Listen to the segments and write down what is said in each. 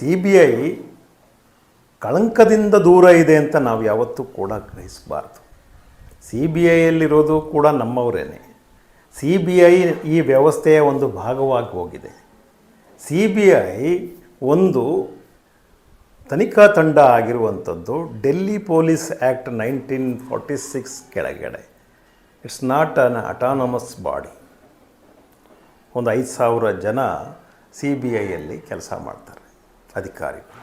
C B I ಕಳಂಕದಿಂದ ದೂರ ಇದೆ ಅಂತ ನಾವು ಯಾವತ್ತೂ ಕೂಡ ಗ್ರಹಿಸಬಾರ್ದು. ಸಿ ಬಿ ಐಯಲ್ಲಿರೋದು ಕೂಡ ನಮ್ಮವರೇನೆ. ಸಿ ಬಿ ಐ ಈ ವ್ಯವಸ್ಥೆಯ ಒಂದು ಭಾಗವಾಗಿ ಹೋಗಿದೆ. ಸಿ ಬಿ ಐ ಒಂದು ತನಿಖಾ ತಂಡ ಆಗಿರುವಂಥದ್ದು Delhi police act nineteen forty six ಕೆಳಗಡೆ. It's not an autonomous body ಒಂದು ಐದು ಸಾವಿರ ಜನ ಸಿ ಬಿ ಐಯಲ್ಲಿ ಕೆಲಸ ಮಾಡ್ತಾರೆ. ಅಧಿಕಾರಿಗಳು.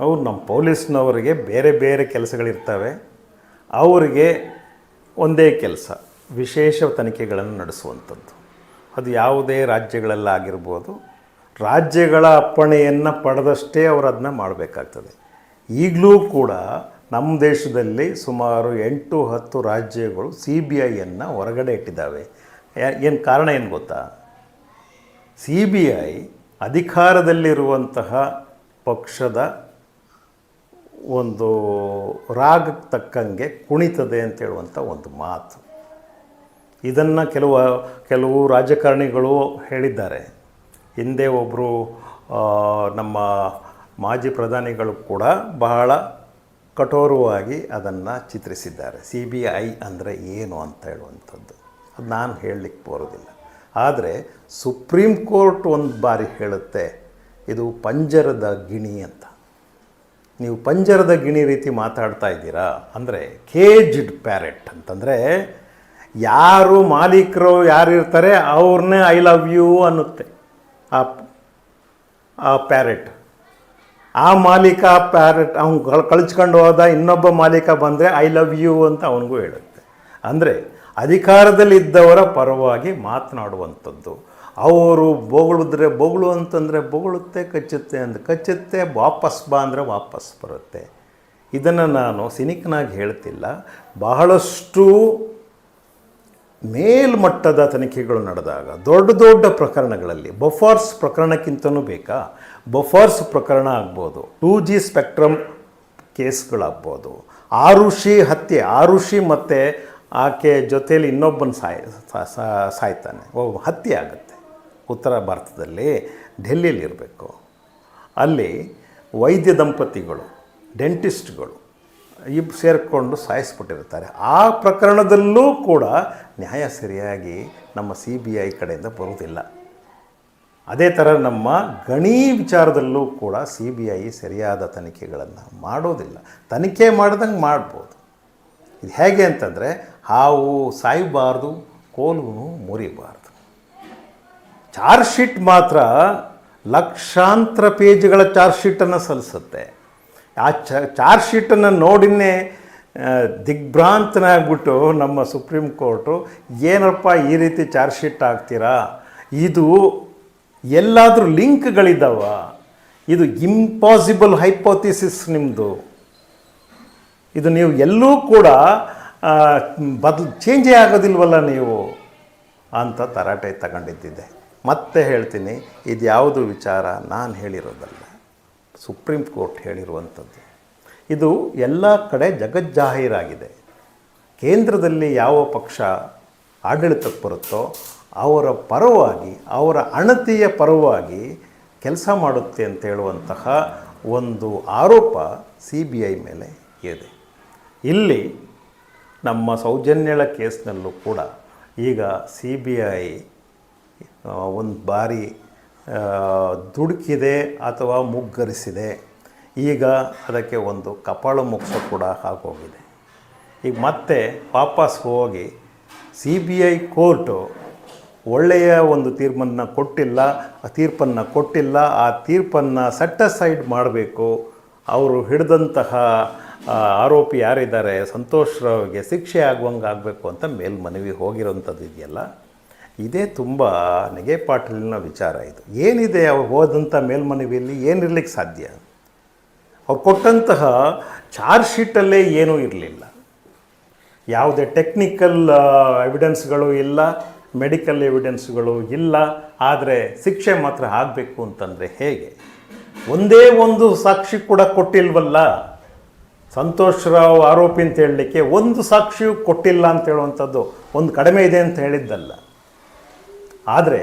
ಅವ್ರು ನಮ್ಮ ಪೊಲೀಸ್ನವರಿಗೆ ಬೇರೆ ಬೇರೆ ಕೆಲಸಗಳಿರ್ತವೆ. ಅವರಿಗೆ ಒಂದೇ ಕೆಲಸ, ವಿಶೇಷ ತನಿಖೆಗಳನ್ನು ನಡೆಸುವಂಥದ್ದು. ಅದು ಯಾವುದೇ ರಾಜ್ಯಗಳಲ್ಲಾಗಿರ್ಬೋದು. ರಾಜ್ಯಗಳ ಅಪ್ಪಣೆಯನ್ನು ಪಡೆದಷ್ಟೇ ಅವರು ಅದನ್ನ ಮಾಡಬೇಕಾಗ್ತದೆ. ಈಗಲೂ ಕೂಡ ನಮ್ಮ ದೇಶದಲ್ಲಿ ಸುಮಾರು ಎಂಟು ಹತ್ತು ರಾಜ್ಯಗಳು ಸಿ ಬಿ ಐಯನ್ನು ಹೊರಗಡೆ ಇಟ್ಟಿದ್ದಾವೆ. ಏನು ಕಾರಣ ಏನು ಗೊತ್ತಾ? ಸಿ ಬಿ ಐ ಅಧಿಕಾರದಲ್ಲಿರುವಂತಹ ಪಕ್ಷದ ಒಂದು ರಾಗಕ್ಕೆ ತಕ್ಕಂಗೆ ಕುಣಿತದೆ ಅಂತ ಹೇಳುವಂಥ ಒಂದು ಮಾತು. ಇದನ್ನು ಕೆಲವು ಕೆಲವು ರಾಜಕಾರಣಿಗಳು ಹೇಳಿದ್ದಾರೆ. ಹಿಂದೆ ಒಬ್ಬರು ನಮ್ಮ ಮಾಜಿ ಪ್ರಧಾನಿಗಳು ಕೂಡ ಬಹಳ ಕಠೋರವಾಗಿ ಅದನ್ನು ಚಿತ್ರಿಸಿದ್ದಾರೆ. ಸಿ ಬಿ ಐ ಅಂದರೆ ಏನು ಅಂತ ಹೇಳುವಂಥದ್ದು. ಅದು ನಾನು ಹೇಳಲಿಕ್ಕೆ ಬರೋದಿಲ್ಲ. ಆದರೆ ಸುಪ್ರೀಂ ಕೋರ್ಟ್ ಒಂದು ಬಾರಿ ಹೇಳುತ್ತೆ, ಇದು ಪಂಜರದ ಗಿಣಿ ಅಂತ. ನೀವು ಪಂಜರದ ಗಿಣಿ ರೀತಿ ಮಾತಾಡ್ತಾ ಇದ್ದೀರಾ? ಅಂದರೆ ಕೇಜ್ಡ್ ಪ್ಯಾರೆಟ್ ಅಂತಂದರೆ ಯಾರು ಮಾಲೀಕರು ಯಾರು ಇರ್ತಾರೆ ಅವ್ರನ್ನೇ ಐ ಲವ್ ಯು ಅನ್ನುತ್ತೆ ಆ ಆ ಪ್ಯಾರೆಟ್. ಆ ಮಾಲೀಕ ಪ್ಯಾರೆಟ್, ಅವ್ನು ಕಳಿಸ್ಕೊಂಡು ಹೋದ ಇನ್ನೊಬ್ಬ ಮಾಲೀಕ ಬಂದರೆ ಐ ಲವ್ ಯು ಅಂತ ಅವನಿಗೂ ಹೇಳುತ್ತೆ. ಅಂದರೆ ಅಧಿಕಾರದಲ್ಲಿದ್ದವರ ಪರವಾಗಿ ಮಾತನಾಡುವಂಥದ್ದು. ಅವರು ಬೊಗಳಿದ್ರೆ ಬೊಗಳು ಅಂತಂದರೆ ಬೊಗಳುತ್ತೆ, ಕಚ್ಚುತ್ತೆ ಅಂತ ಕಚ್ಚುತ್ತೆ, ವಾಪಸ್ ಬಾ ಅಂದರೆ ವಾಪಸ್ ಬರುತ್ತೆ. ಇದನ್ನು ನಾನು ಸಿನಿಕ್ನಾಗಿ ಹೇಳ್ತಿಲ್ಲ. ಬಹಳಷ್ಟು ಮೇಲ್ಮಟ್ಟದ ತನಿಖೆಗಳು ನಡೆದಾಗ, ದೊಡ್ಡ ದೊಡ್ಡ ಪ್ರಕರಣಗಳಲ್ಲಿ, ಬಫರ್ಸ್ ಪ್ರಕರಣಕ್ಕಿಂತನೂ ಬೇಕಾ? ಬಫರ್ಸ್ ಪ್ರಕರಣ ಆಗ್ಬೋದು, ಟೂ ಜಿ ಸ್ಪೆಕ್ಟ್ರಮ್ ಕೇಸ್ಗಳಾಗ್ಬೋದು, ಆರುಷಿ ಹತ್ಯೆ, ಆರುಷಿ ಮತ್ತು ಆಕೆ ಜೊತೆಯಲ್ಲಿ ಇನ್ನೊಬ್ಬನ ಸಾಯ್ ಸಾಯ್ತಾನೆ. ಒಬ್ಬ ಹತ್ಯೆ ಆಗುತ್ತೆ. ಉತ್ತರ ಭಾರತದಲ್ಲಿ ಡೆಲ್ಲಿಯಲ್ಲಿ ಇರಬೇಕು. ಅಲ್ಲಿ ವೈದ್ಯ ದಂಪತಿಗಳು, ಡೆಂಟಿಸ್ಟ್ಗಳು ಇಬ್ಬರು ಸೇರಿಕೊಂಡು ಸಾಯಿಸ್ಬಿಟ್ಟಿರ್ತಾರೆ. ಆ ಪ್ರಕರಣದಲ್ಲೂ ಕೂಡ ನ್ಯಾಯ ಸರಿಯಾಗಿ ನಮ್ಮ ಸಿ ಬಿ ಐ ಕಡೆಯಿಂದ ಬರುವುದಿಲ್ಲ. ಅದೇ ಥರ ನಮ್ಮ ಗಣಿ ವಿಚಾರದಲ್ಲೂ ಕೂಡ ಸಿ ಬಿ ಐ ಸರಿಯಾದ ತನಿಖೆಗಳನ್ನು ಮಾಡೋದಿಲ್ಲ. ತನಿಖೆ ಮಾಡ್ದಂಗೆ ಮಾಡ್ಬೋದು. ಇದು ಹೇಗೆ ಅಂತಂದರೆ, ಹಾವು ಸಾಯಬಾರ್ದು ಕೋಲು ಮುರಿಬಾರ್ದು. ಚಾರ್ಜ್ ಶೀಟ್ ಮಾತ್ರ ಲಕ್ಷಾಂತರ ಪೇಜ್ಗಳ ಚಾರ್ಜ್ ಶೀಟನ್ನು ಸಲ್ಲಿಸುತ್ತೆ. ಆ ಚಾರ್ಜ್ ಶೀಟನ್ನು ನೋಡಿನೇ ದಿಗ್ಭ್ರಾಂತನಾಗ್ಬಿಟ್ಟು ನಮ್ಮ ಸುಪ್ರೀಂ ಕೋರ್ಟು, ಏನಪ್ಪ ಈ ರೀತಿ ಚಾರ್ಜ್ ಶೀಟ್ ಹಾಕ್ತೀರಾ? ಇದು ಎಲ್ಲಾದರೂ ಲಿಂಕ್ಗಳಿದ್ದಾವ? ಇದು ಇಂಪಾಸಿಬಲ್ ಹೈಪೋಥಿಸಿಸ್ ನಿಮ್ಮದು ಇದು ನೀವು ಎಲ್ಲೂ ಕೂಡ ಬದಲು ಚೇಂಜೇ ಆಗೋದಿಲ್ವಲ್ಲ ನೀವು? ಅಂತ ತರಾಟೆ ತಗೊಂಡಿದ್ದಿದೆ. ಮತ್ತೆ ಹೇಳ್ತೀನಿ, ಇದು ಯಾವುದು ವಿಚಾರ? ನಾನು ಹೇಳಿರೋದಲ್ಲ. Supreme court ಹೇಳಿರುವಂಥದ್ದು. ಇದು ಎಲ್ಲ ಕಡೆ ಜಗಜ್ಜಾಹೀರಾಗಿದೆ. ಕೇಂದ್ರದಲ್ಲಿ ಯಾವ ಪಕ್ಷ ಆಡಳಿತಕ್ಕೆ ಬರುತ್ತೋ, ಅವರ ಪರವಾಗಿ, ಅವರ ಅಣತಿಯ ಪರವಾಗಿ ಕೆಲಸ ಮಾಡುತ್ತೆ ಅಂತ ಹೇಳುವಂತಹ ಒಂದು ಆರೋಪ ಸಿ ಬಿ ಐ ಮೇಲೆ ಇದೆ. ಇಲ್ಲಿ ನಮ್ಮ ಸೌಜನ್ಯಳ ಕೇಸ್ನಲ್ಲೂ ಕೂಡ ಈಗ ಸಿ ಬಿ ಐ ಒಂದು ಬಾರಿ ದುಡುಕಿದೆ ಅಥವಾ ಮುಗ್ಗರಿಸಿದೆ. ಈಗ ಅದಕ್ಕೆ ಒಂದು ಕಪಾಳ ಮುಕ್ಸ ಕೂಡ ಹಾಕೋಗಿದೆ. ಈಗ ಮತ್ತೆ ವಾಪಸ್ ಹೋಗಿ ಸಿ ಬಿ ಐ ಕೋರ್ಟು ಒಳ್ಳೆಯ ಒಂದು ತೀರ್ಪನ್ನು ಕೊಟ್ಟಿಲ್ಲ, ಆ ತೀರ್ಪನ್ನು ಕೊಟ್ಟಿಲ್ಲ, ಆ ತೀರ್ಪನ್ನು ಸೈಡ್ ಮಾಡಬೇಕು. ಅವರು ಹಿಡಿದಂತಹ ಆರೋಪಿ ಯಾರಿದ್ದಾರೆ? ಸಂತೋಷ್ ರಾವ್ಗೆ ಶಿಕ್ಷೆ ಆಗುವಂಗೆ ಆಗಬೇಕು ಅಂತ ಮೇಲ್ಮನವಿ ಹೋಗಿರೋಂಥದ್ದು ಇದೆಯಲ್ಲ? ಇದೇ ತುಂಬ ನೆಗೆ ಪಾಟೀಲಿನ ವಿಚಾರ ಇದು. ಏನಿದೆ ಅವ್ರು ಹೋದಂಥ ಮೇಲ್ಮನವಿಯಲ್ಲಿ? ಏನಿರಲಿಕ್ಕೆ ಸಾಧ್ಯ? ಅವ್ರು ಕೊಟ್ಟಂತಹ ಚಾರ್ಜ್ ಶೀಟಲ್ಲೇ ಏನೂ ಇರಲಿಲ್ಲ. ಯಾವುದೇ ಟೆಕ್ನಿಕಲ್ ಎವಿಡೆನ್ಸ್ಗಳು ಇಲ್ಲ, ಮೆಡಿಕಲ್ ಎವಿಡೆನ್ಸ್ಗಳು ಇಲ್ಲ. ಆದರೆ ಶಿಕ್ಷೆ ಮಾತ್ರ ಆಗಬೇಕು ಅಂತಂದರೆ ಹೇಗೆ? ಒಂದೇ ಒಂದು ಸಾಕ್ಷಿ ಕೂಡ ಕೊಟ್ಟಿಲ್ವಲ್ಲ? ಸಂತೋಷ್ ರಾವ್ ಆರೋಪಿ ಅಂತ ಹೇಳಲಿಕ್ಕೆ ಒಂದು ಸಾಕ್ಷಿಯೂ ಕೊಟ್ಟಿಲ್ಲ ಅಂತ ಹೇಳುವಂಥದ್ದು ಒಂದು ಕಡಿಮೆ ಇದೆ ಅಂತ ಹೇಳಿದ್ದಲ್ಲ. ಆದರೆ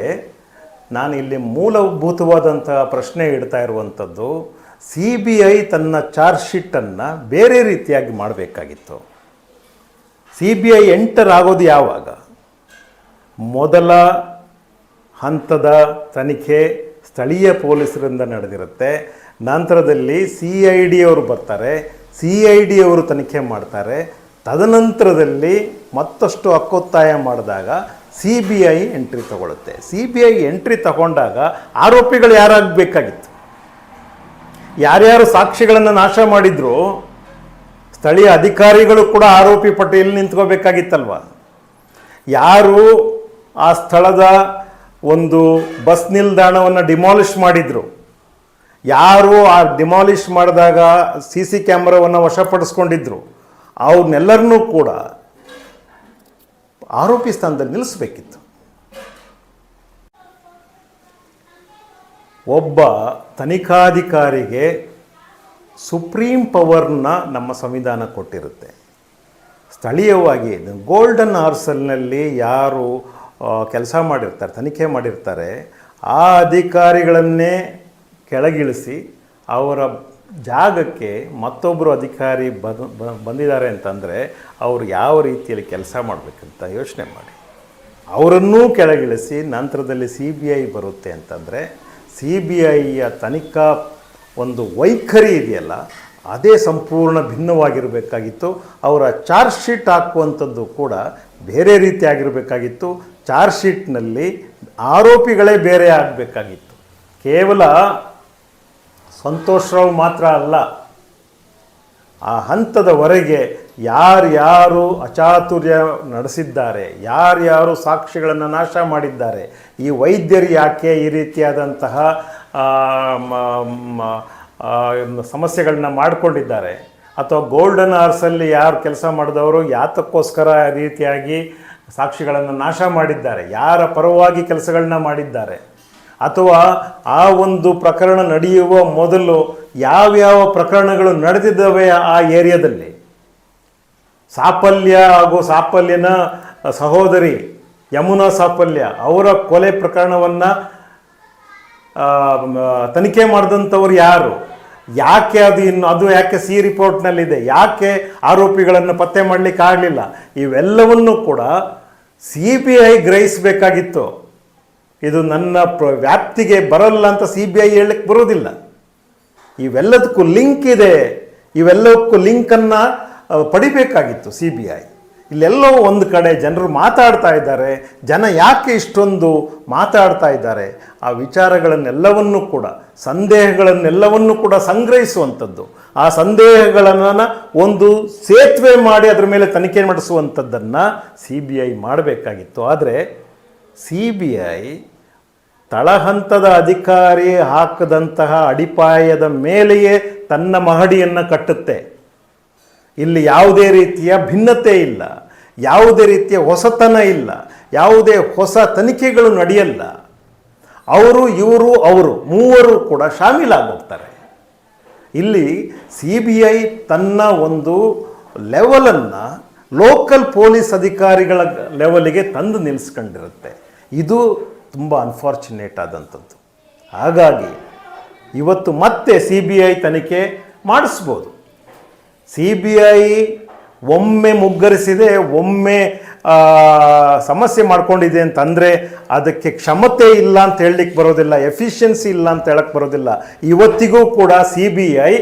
ನಾನು ಇಲ್ಲಿ ಮೂಲಭೂತವಾದಂತಹ ಪ್ರಶ್ನೆ ಇಡ್ತಾ ಇರುವಂಥದ್ದು, ಸಿ ಬಿ ಐ ತನ್ನ ಚಾರ್ಜ್ ಶೀಟನ್ನು ಬೇರೆ ರೀತಿಯಾಗಿ ಮಾಡಬೇಕಾಗಿತ್ತು. ಸಿ ಬಿ ಐ ಎಂಟರ್ ಆಗೋದು ಯಾವಾಗ? ಮೊದಲ ಹಂತದ ತನಿಖೆ ಸ್ಥಳೀಯ ಪೊಲೀಸರಿಂದ ನಡೆದಿರುತ್ತೆ. ನಂತರದಲ್ಲಿ ಸಿ ಐ ಡಿಯವರು ಬರ್ತಾರೆ. ಸಿ ಐ ಡಿ ಅವರು ತನಿಖೆ ಮಾಡ್ತಾರೆ. ತದನಂತರದಲ್ಲಿ ಮತ್ತಷ್ಟು ಹಕ್ಕೊತ್ತಾಯ ಮಾಡಿದಾಗ ಸಿ ಬಿ ಐ ಎಂಟ್ರಿ ತಗೊಳುತ್ತೆ. ಸಿ ಬಿ ಐ ಎಂಟ್ರಿ ತಗೊಂಡಾಗ ಆರೋಪಿಗಳು ಯಾರಾಗಬೇಕಾಗಿತ್ತು? ಯಾರ್ಯಾರು ಸಾಕ್ಷಿಗಳನ್ನು ನಾಶ ಮಾಡಿದ್ರು? ಸ್ಥಳೀಯ ಅಧಿಕಾರಿಗಳು ಕೂಡ ಆರೋಪಿ ಪಟ್ಟಿಯಲ್ಲಿ ನಿಂತ್ಕೋಬೇಕಾಗಿತ್ತಲ್ವ? ಯಾರು ಆ ಸ್ಥಳದ ಒಂದು ಬಸ್ ನಿಲ್ದಾಣವನ್ನು ಡಿಮಾಲಿಷ್ ಮಾಡಿದ್ರು? ಯಾರು ಆ ಡಿಮಾಲಿಷ್ ಮಾಡಿದಾಗ ಸಿ ಸಿ ಕ್ಯಾಮ್ರಾವನ್ನು ವಶಪಡಿಸ್ಕೊಂಡಿದ್ರು, ಅವ್ರನ್ನೆಲ್ಲರನ್ನೂ ಕೂಡ ಆರೋಪಿ ಸ್ಥಾನದಲ್ಲಿ ನಿಲ್ಲಿಸಬೇಕಿತ್ತು. ಒಬ್ಬ ತನಿಖಾಧಿಕಾರಿಗೆ ಸುಪ್ರೀಂ ಪವರ್ನ ನಮ್ಮ ಸಂವಿಧಾನ ಕೊಟ್ಟಿರುತ್ತೆ. ಸ್ಥಳೀಯವಾಗಿ ಗೋಲ್ಡನ್ ಆರ್ಸಲ್ನಲ್ಲಿ ಯಾರು ಕೆಲಸ ಮಾಡಿರ್ತಾರೆ, ತನಿಖೆ ಮಾಡಿರ್ತಾರೆ, ಆ ಅಧಿಕಾರಿಗಳನ್ನೇ ಕೆಳಗಿಳಿಸಿ ಅವರ ಜಾಗಕ್ಕೆ ಮತ್ತೊಬ್ಬರು ಅಧಿಕಾರಿ ಬಂದು ಬಂದಿದ್ದಾರೆ ಅಂತಂದರೆ ಅವರು ಯಾವ ರೀತಿಯಲ್ಲಿ ಕೆಲಸ ಮಾಡಬೇಕಂತ ಯೋಚನೆ ಮಾಡಿ. ಅವರನ್ನೂ ಕೆಳಗಿಳಿಸಿ ನಂತರದಲ್ಲಿ ಸಿ ಬಿ ಐ ಬರುತ್ತೆ ಅಂತಂದರೆ ಸಿ ಬಿ ಐಯ ತನಿಖಾ ಒಂದು ವೈಖರಿ ಇದೆಯಲ್ಲ, ಅದೇ ಸಂಪೂರ್ಣ ಭಿನ್ನವಾಗಿರಬೇಕಾಗಿತ್ತು. ಅವರ ಚಾರ್ಜ್ ಶೀಟ್ ಹಾಕುವಂಥದ್ದು ಕೂಡ ಬೇರೆ ರೀತಿಯಾಗಿರಬೇಕಾಗಿತ್ತು. ಚಾರ್ಜ್ ಶೀಟ್ನಲ್ಲಿ ಆರೋಪಿಗಳೇ ಬೇರೆ ಆಗಬೇಕಾಗಿತ್ತು. ಕೇವಲ ಸಂತೋಷ್ ರಾವ್ ಮಾತ್ರ ಅಲ್ಲ, ಆ ಹಂತದವರೆಗೆ ಯಾರ್ಯಾರು ಅಚಾತುರ್ಯ ನಡೆಸಿದ್ದಾರೆ, ಯಾರ್ಯಾರು ಸಾಕ್ಷಿಗಳನ್ನು ನಾಶ ಮಾಡಿದ್ದಾರೆ, ಈ ವೈದ್ಯರು ಯಾಕೆ ಈ ರೀತಿಯಾದಂತಹ ಸಮಸ್ಯೆಗಳನ್ನ ಮಾಡಿಕೊಂಡಿದ್ದಾರೆ? ಅಥವಾ ಗೋಲ್ಡನ್ ಅವರ್ಸಲ್ಲಿ ಯಾರು ಕೆಲಸ ಮಾಡಿದವರು ಯಾತಕ್ಕೋಸ್ಕರ ರೀತಿಯಾಗಿ ಸಾಕ್ಷಿಗಳನ್ನು ನಾಶ ಮಾಡಿದ್ದಾರೆ? ಯಾರ ಪರವಾಗಿ ಕೆಲಸಗಳನ್ನ ಮಾಡಿದ್ದಾರೆ? ಅಥವಾ ಆ ಒಂದು ಪ್ರಕರಣ ನಡೆಯುವ ಮೊದಲು ಯಾವ್ಯಾವ ಪ್ರಕರಣಗಳು ನಡೆದಿದ್ದಾವೆ ಆ ಏರಿಯಾದಲ್ಲಿ? ಸಾಫಲ್ಯ ಹಾಗೂ ಸಾಫಲ್ಯನ ಸಹೋದರಿ ಯಮುನಾ ಸಾಫಲ್ಯ ಅವರ ಕೊಲೆ ಪ್ರಕರಣವನ್ನು ತನಿಖೆ ಮಾಡಿದಂಥವ್ರು ಯಾರು? ಯಾಕೆ ಅದು ಇನ್ನು, ಅದು ಯಾಕೆ ಸಿ ರಿಪೋರ್ಟ್ನಲ್ಲಿದೆ? ಯಾಕೆ ಆರೋಪಿಗಳನ್ನು ಪತ್ತೆ ಮಾಡಲಿಕ್ಕೆ ಆಗಲಿಲ್ಲ ಇವೆಲ್ಲವನ್ನೂ ಕೂಡ ಸಿ ಬಿ ಐ ಗ್ರಹಿಸಬೇಕಾಗಿತ್ತು. ಇದು ನನ್ನ ಪ್ರ ವ್ಯಾಪ್ತಿಗೆ ಬರಲ್ಲ ಅಂತ ಸಿ ಬಿ ಐ ಹೇಳಕ್ಕೆ ಬರೋದಿಲ್ಲ. ಇವೆಲ್ಲದಕ್ಕೂ ಲಿಂಕ್ ಇದೆ. ಇವೆಲ್ಲಕ್ಕೂ ಲಿಂಕನ್ನು ಪಡಿಬೇಕಾಗಿತ್ತು ಸಿ ಬಿ ಐ ಇಲ್ಲೆಲ್ಲೋ ಒಂದು ಕಡೆ ಜನರು ಮಾತಾಡ್ತಾ ಇದ್ದಾರೆ. ಜನ ಯಾಕೆ ಇಷ್ಟೊಂದು ಮಾತಾಡ್ತಾ ಇದ್ದಾರೆ? ಆ ವಿಚಾರಗಳನ್ನೆಲ್ಲವನ್ನೂ ಕೂಡ, ಸಂದೇಹಗಳನ್ನೆಲ್ಲವನ್ನೂ ಕೂಡ ಸಂಗ್ರಹಿಸುವಂಥದ್ದು. ಆ ಸಂದೇಹಗಳನ್ನು ಒಂದು ಸೇತುವೆ ಮಾಡಿ ಅದರ ಮೇಲೆ ತನಿಖೆ ನಡೆಸುವಂಥದ್ದನ್ನು ಸಿ ಬಿ ಐ ಮಾಡಬೇಕಾಗಿತ್ತು. ಆದರೆ ಸಿ ಬಿ ಐ ತಳಹಂತದ ಅಧಿಕಾರಿ ಹಾಕದಂತಹ ಅಡಿಪಾಯದ ಮೇಲೆಯೇ ತನ್ನ ಮಹಡಿಯನ್ನು ಕಟ್ಟುತ್ತೆ. ಇಲ್ಲಿ ಯಾವುದೇ ರೀತಿಯ ಭಿನ್ನತೆ ಇಲ್ಲ, ಯಾವುದೇ ರೀತಿಯ ಹೊಸತನ ಇಲ್ಲ, ಯಾವುದೇ ಹೊಸ ತನಿಖೆಗಳು ನಡೆಯಲ್ಲ. ಅವರು, ಇವರು, ಅವರು ಮೂವರು ಕೂಡ ಶಾಮೀಲಾಗೋಗ್ತಾರೆ. ಇಲ್ಲಿ ಸಿ ಬಿ ಐ ತನ್ನ ಒಂದು ಲೆವೆಲನ್ನು ಲೋಕಲ್ ಪೊಲೀಸ್ ಅಧಿಕಾರಿಗಳ ಲೆವೆಲಿಗೆ ತಂದು ನಿಲ್ಲಿಸ್ಕೊಂಡಿರುತ್ತೆ ಇದು ತುಂಬ ಅನ್ಫಾರ್ಚುನೇಟ್ ಆದಂಥದ್ದು. ಹಾಗಾಗಿ ಇವತ್ತು ಮತ್ತೆ ಸಿ ಬಿ ಐ ತನಿಖೆ ಮಾಡಿಸ್ಬೋದು. ಸಿ ಬಿ ಐ ಒಮ್ಮೆ ಮುಗ್ಗರಿಸಿದೆ, ಒಮ್ಮೆ ಸಮಸ್ಯೆ ಮಾಡ್ಕೊಂಡಿದೆ ಅಂತಂದರೆ ಅದಕ್ಕೆ ಕ್ಷಮತೆ ಇಲ್ಲ ಅಂತ ಹೇಳಲಿಕ್ಕೆ ಬರೋದಿಲ್ಲ ಎಫಿಷಿಯನ್ಸಿ ಇಲ್ಲ ಅಂತ ಹೇಳಕ್ಕೆ ಬರೋದಿಲ್ಲ. ಇವತ್ತಿಗೂ ಕೂಡ ಸಿ ಬಿ ಐ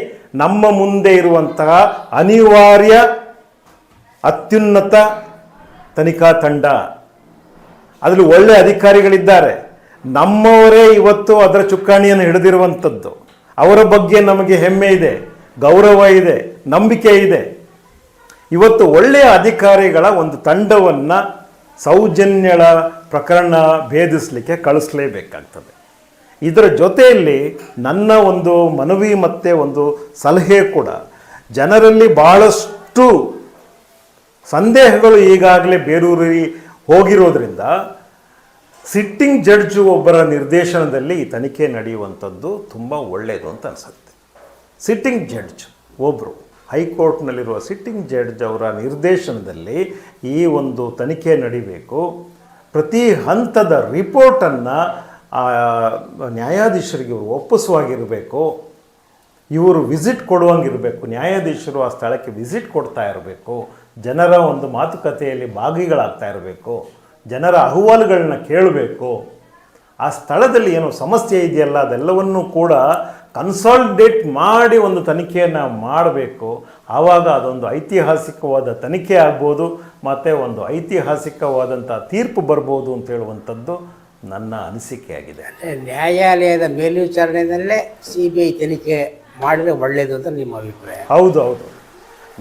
ನಮ್ಮ ಮುಂದೆ ಇರುವಂತಹ ಅನಿವಾರ್ಯ, ಅತ್ಯುನ್ನತ ತನಿಖಾ ತಂಡ ಅದರಲ್ಲಿ ಒಳ್ಳೆ ಅಧಿಕಾರಿಗಳಿದ್ದಾರೆ. ನಮ್ಮವರೇ ಇವತ್ತು ಅದರ ಚುಕ್ಕಾಣಿಯನ್ನು ಹಿಡಿದಿರುವಂಥದ್ದು. ಅವರ ಬಗ್ಗೆ ನಮಗೆ ಹೆಮ್ಮೆ ಇದೆ, ಗೌರವ ಇದೆ, ನಂಬಿಕೆ ಇದೆ. ಇವತ್ತು ಒಳ್ಳೆಯ ಅಧಿಕಾರಿಗಳ ಒಂದು ತಂಡವನ್ನು ಸೌಜನ್ಯಳ ಪ್ರಕರಣ ಭೇದಿಸಲಿಕ್ಕೆ ಕಳಿಸ್ಲೇಬೇಕಾಗ್ತದೆ. ಇದರ ಜೊತೆಯಲ್ಲಿ ನನ್ನ ಒಂದು ಮನವಿ ಮತ್ತು ಒಂದು ಸಲಹೆ ಕೂಡ, ಜನರಲ್ಲಿ ಬಹಳಷ್ಟು ಸಂದೇಹಗಳು ಈಗಾಗಲೇ ಬೇರೂರಿ ಹೋಗಿರೋದ್ರಿಂದ ಸಿಟ್ಟಿಂಗ್ ಜಡ್ಜ್ ಒಬ್ಬರ ನಿರ್ದೇಶನದಲ್ಲಿ ಈ ತನಿಖೆ ನಡೆಯುವಂಥದ್ದು ತುಂಬ ಒಳ್ಳೆಯದು ಅಂತ ಅನಿಸುತ್ತೆ. ಸಿಟ್ಟಿಂಗ್ ಜಡ್ಜ್ ಒಬ್ಬರು ಹೈಕೋರ್ಟ್ನಲ್ಲಿರುವ ಸಿಟ್ಟಿಂಗ್ ಜಡ್ಜ್ ಅವರ ನಿರ್ದೇಶನದಲ್ಲಿ ಈ ಒಂದು ತನಿಖೆ ನಡಿಬೇಕು. ಪ್ರತಿ ಹಂತದ ರಿಪೋರ್ಟನ್ನು ನ್ಯಾಯಾಧೀಶರಿಗೆ ಇವರು ಒಪ್ಪಿಸುವಾಗಿರಬೇಕು. ಇವರು ವಿಸಿಟ್ ಕೊಡುವಂಗಿರಬೇಕು. ನ್ಯಾಯಾಧೀಶರು ಆ ಸ್ಥಳಕ್ಕೆ ವಿಸಿಟ್ ಕೊಡ್ತಾ ಇರಬೇಕು. ಜನರ ಒಂದು ಮಾತುಕತೆಯಲ್ಲಿ ಭಾಗಿಗಳಾಗ್ತಾ ಇರಬೇಕು ಜನರ ಅಹವಾಲುಗಳನ್ನ ಕೇಳಬೇಕು. ಆ ಸ್ಥಳದಲ್ಲಿ ಏನು ಸಮಸ್ಯೆ ಇದೆಯಲ್ಲ ಅದೆಲ್ಲವನ್ನೂ ಕೂಡ ಕನ್ಸಾಲ್ಡೇಟ್ ಮಾಡಿ ಒಂದು ತನಿಖೆಯನ್ನು ಮಾಡಬೇಕು. ಆವಾಗ ಅದೊಂದು ಐತಿಹಾಸಿಕವಾದ ತನಿಖೆ ಆಗ್ಬೋದು ಮತ್ತು ಒಂದು ಐತಿಹಾಸಿಕವಾದಂಥ ತೀರ್ಪು ಬರ್ಬೋದು ಅಂತ ಹೇಳುವಂಥದ್ದು ನನ್ನ ಅನಿಸಿಕೆಯಾಗಿದೆ. ನ್ಯಾಯಾಲಯದ ಮೇಲ್ವಿಚಾರಣೆಯಲ್ಲೇ ಸಿ ಬಿ ಐ ತನಿಖೆ ಮಾಡಿದ್ರೆ ಒಳ್ಳೆಯದು ಅಂತ ನಿಮ್ಮ ಅಭಿಪ್ರಾಯ. ಹೌದು ಹೌದು.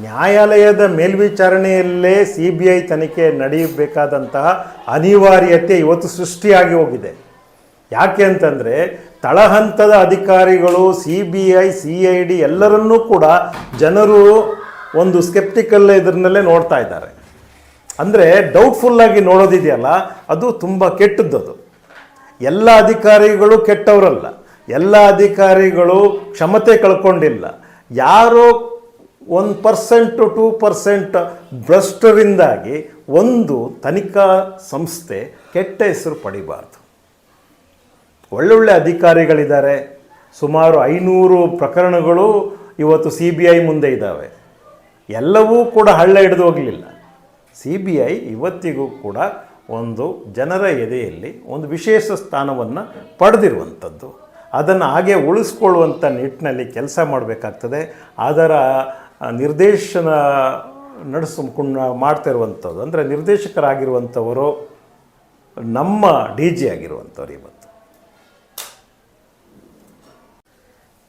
ನ್ಯಾಯಾಲಯದ ಮೇಲ್ವಿಚಾರಣೆಯಲ್ಲೇ ಸಿ ಬಿ ಐ ತನಿಖೆ ನಡೆಯಬೇಕಾದಂತಹ ಅನಿವಾರ್ಯತೆ ಇವತ್ತು ಸೃಷ್ಟಿಯಾಗಿ ಹೋಗಿದೆ. ಯಾಕೆ ಅಂತಂದರೆ ತಳಹಂತದ ಅಧಿಕಾರಿಗಳು C B I C I D ಎಲ್ಲರನ್ನೂ ಕೂಡ ಜನರು ಒಂದು ಸ್ಕೆಪ್ಟಿಕಲ್ ಇದರನ್ನಲ್ಲೇ ನೋಡ್ತಾ ಇದ್ದಾರೆ. ಅಂದರೆ ಡೌಟ್ಫುಲ್ಲಾಗಿ ನೋಡೋದಿದೆಯಲ್ಲ, ಅದು ತುಂಬ ಕೆಟ್ಟದ್ದದು. ಎಲ್ಲ ಅಧಿಕಾರಿಗಳು ಕೆಟ್ಟವರಲ್ಲ. ಎಲ್ಲ ಅಧಿಕಾರಿಗಳು ಕ್ಷಮತೆ ಕಳ್ಕೊಂಡಿಲ್ಲ. ಯಾರೋ ಒಂದು ಪರ್ಸೆಂಟ್, ಟೂ ಪರ್ಸೆಂಟ್ ಭ್ರಷ್ಟರಿಂದಾಗಿ ಒಂದು ತನಿಖಾ ಸಂಸ್ಥೆ ಕೆಟ್ಟ ಹೆಸರು ಪಡಿಬಾರ್ದು. ಒಳ್ಳೊಳ್ಳೆ ಅಧಿಕಾರಿಗಳಿದ್ದಾರೆ. ಸುಮಾರು ಐನೂರು ಪ್ರಕರಣಗಳು ಇವತ್ತು ಸಿ ಬಿ ಐ ಮುಂದೆ ಇದ್ದಾವೆ. ಎಲ್ಲವೂ ಕೂಡ ಹಳ್ಳ ಹಿಡಿದು ಹೋಗಲಿಲ್ಲ. ಸಿ ಬಿ ಐ ಇವತ್ತಿಗೂ ಕೂಡ ಒಂದು ಜನರ ಎದೆಯಲ್ಲಿ ಒಂದು ವಿಶೇಷ ಸ್ಥಾನವನ್ನು ಪಡೆದಿರುವಂಥದ್ದು. ಅದನ್ನು ಹಾಗೆ ಉಳಿಸ್ಕೊಳ್ಳುವಂಥ ನಿಟ್ಟಿನಲ್ಲಿ ಕೆಲಸ ಮಾಡಬೇಕಾಗ್ತದೆ. ಅದರ ನಿರ್ದೇಶನ ನಡೆಸ್ಕೊಂಡು ಮಾಡ್ತಾ ಇರುವಂಥದ್ದು ಅಂದರೆ ನಿರ್ದೇಶಕರಾಗಿರುವಂಥವರು ನಮ್ಮ ಡಿ ಜಿ ಆಗಿರುವಂಥವ್ರು ಇವತ್ತು.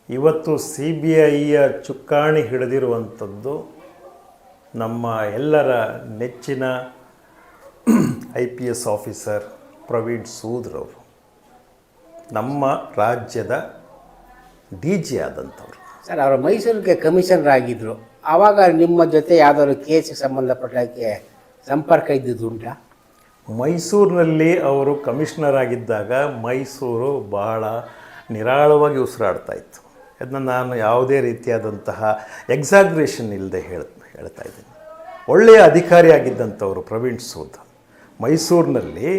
ಇವತ್ತು ಸಿ ಬಿ ಐಯ ಚುಕ್ಕಾಣಿ ಹಿಡಿದಿರುವಂಥದ್ದು ನಮ್ಮ ಎಲ್ಲರ ನೆಚ್ಚಿನ I P S officer Praveen ಸೂದ್ರವರು. ನಮ್ಮ ರಾಜ್ಯದ ಡಿ ಜಿ ಆದಂಥವ್ರು. ಸರ್, ಅವರು ಮೈಸೂರಿಗೆ ಕಮಿಷನರ್ ಆಗಿದ್ದರು ಆವಾಗ ನಿಮ್ಮ ಜೊತೆ ಯಾವುದಾದ್ರು ಕೇಸಿಗೆ ಸಂಬಂಧಪಟ್ಟಕ್ಕೆ ಸಂಪರ್ಕ ಇದ್ದಿದ್ದು ಮೈಸೂರಿನಲ್ಲಿ ಅವರು ಕಮಿಷನರ್ ಆಗಿದ್ದಾಗ ಮೈಸೂರು ಬಹಳ ನಿರಾಳವಾಗಿ ಉಸಿರಾಡ್ತಾ ಇತ್ತು. ಅದನ್ನ ನಾನು ಯಾವುದೇ ರೀತಿಯಾದಂತಹ ಎಕ್ಸಾಗ್ರೇಷನ್ ಇಲ್ಲದೆ ಹೇಳ, ಹೇಳ್ತಾ ಇದ್ದೀನಿ. ಒಳ್ಳೆಯ ಅಧಿಕಾರಿಯಾಗಿದ್ದಂಥವರು ಪ್ರವೀಣ್ ಸೂದ್. ಮೈಸೂರಿನಲ್ಲಿ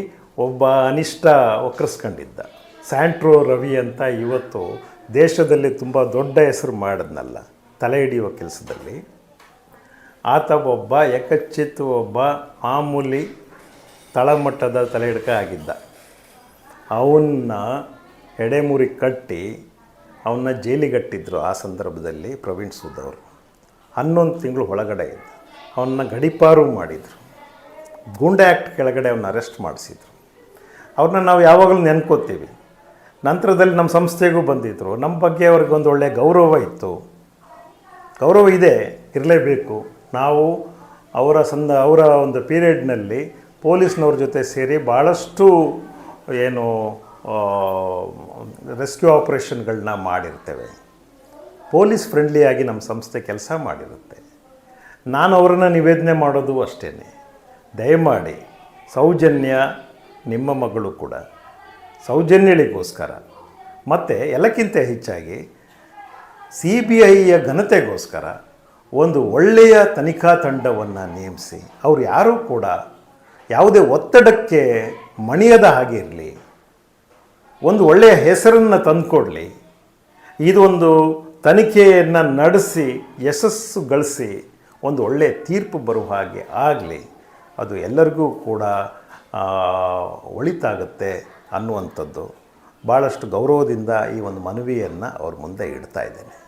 ಒಬ್ಬ ಅನಿಷ್ಟ ಒಕ್ಕರಿಸ್ಕೊಂಡಿದ್ದ ಸ್ಯಾಂಟ್ರೋ ರವಿ ಅಂತ ಇವತ್ತು ದೇಶದಲ್ಲಿ ತುಂಬ ದೊಡ್ಡ ಹೆಸರು ಮಾಡಿದ್ನಲ್ಲ, ತಲೆ ಹಿಡಿಯುವ ಕೆಲಸದಲ್ಲಿ. ಆತ ಒಬ್ಬ ಯಕಚ್ಚಿತ್ತು ಒಬ್ಬ ಮಾಮೂಲಿ ತಳಮಟ್ಟದ ತಲೆ ಹಿಡ್ಕ ಆಗಿದ್ದ. ಅವನ್ನ ಎಡೆಮುರಿ ಕಟ್ಟಿ ಅವನ್ನ ಜೈಲಿಗಟ್ಟಿದ್ರು ಆ ಸಂದರ್ಭದಲ್ಲಿ ಪ್ರವೀಣ್ ಸೂದ್ ಅವರು. ಹನ್ನೊಂದು ತಿಂಗಳು ಒಳಗಡೆ ಇದ್ದ. ಅವನ್ನ ಗಡಿಪಾರು ಮಾಡಿದರು. ಗೂಂಡೆ ಆ್ಯಕ್ಟ್ ಕೆಳಗಡೆ ಅವನ್ನ ಅರೆಸ್ಟ್ ಮಾಡಿಸಿದ್ರು. ಅವ್ರನ್ನ ನಾವು ಯಾವಾಗಲೂ ನೆನ್ಕೋತೀವಿ. ನಂತರದಲ್ಲಿ ನಮ್ಮ ಸಂಸ್ಥೆಗೂ ಬಂದಿದ್ದರು ನಮ್ಮ ಬಗ್ಗೆ ಅವ್ರಿಗೊಂದು ಒಳ್ಳೆಯ ಗೌರವ ಇತ್ತು. ಗೌರವ ಇದೆ, ಇರಲೇಬೇಕು. ನಾವು ಅವರ ಸಂದ, ಅವರ ಒಂದು ಪೀರಿಯಡ್ನಲ್ಲಿ ಪೊಲೀಸ್ನವ್ರ ಜೊತೆ ಸೇರಿ ಭಾಳಷ್ಟು ಏನು ರೆಸ್ಕ್ಯೂ ಆಪ್ರೇಷನ್ಗಳನ್ನ ಮಾಡಿರ್ತೇವೆ. ಪೊಲೀಸ್ ಫ್ರೆಂಡ್ಲಿಯಾಗಿ ನಮ್ಮ ಸಂಸ್ಥೆ ಕೆಲಸ ಮಾಡಿರುತ್ತೆ. ನಾನು ಅವರನ್ನು ನಿವೇದನೆ ಮಾಡೋದು ಅಷ್ಟೇ ದಯಮಾಡಿ, ಸೌಜನ್ಯ ನಿಮ್ಮ ಮಗಳು ಕೂಡ. ಸೌಜನ್ಯಳಿಗೋಸ್ಕರ. ಮತ್ತು ಎಲ್ಲಕ್ಕಿಂತ ಹೆಚ್ಚಾಗಿ ಸಿ ಬಿ ಐಯ ಘನತೆಗೋಸ್ಕರ ಒಂದು ಒಳ್ಳೆಯ ತನಿಖಾ ತಂಡವನ್ನು ನೇಮಿಸಿ, ಅವ್ರು ಯಾರೂ ಕೂಡ ಯಾವುದೇ ಒತ್ತಡಕ್ಕೆ ಮಣಿಯದ ಹಾಗೆ ಇರಲಿ, ಒಂದು ಒಳ್ಳೆಯ ಹೆಸರನ್ನು ತಂದುಕೊಡಲಿ, ಇದೊಂದು ತನಿಖೆಯನ್ನು ನಡೆಸಿ, ಯಶಸ್ಸು ಗಳಿಸಿ ಒಂದು ಒಳ್ಳೆಯ ತೀರ್ಪು ಬರುವ ಹಾಗೆ ಆಗಲಿ, ಅದು ಎಲ್ಲರಿಗೂ ಕೂಡ ಒಳಿತಾಗುತ್ತೆ. ಅನ್ನುವಂಥದ್ದು. ಭಾಳಷ್ಟು ಗೌರವದಿಂದ ಈ ಒಂದು ಮನವಿಯನ್ನು ಅವ್ರ ಮುಂದೆ ಇಡ್ತಾ ಇದ್ದೇನೆ.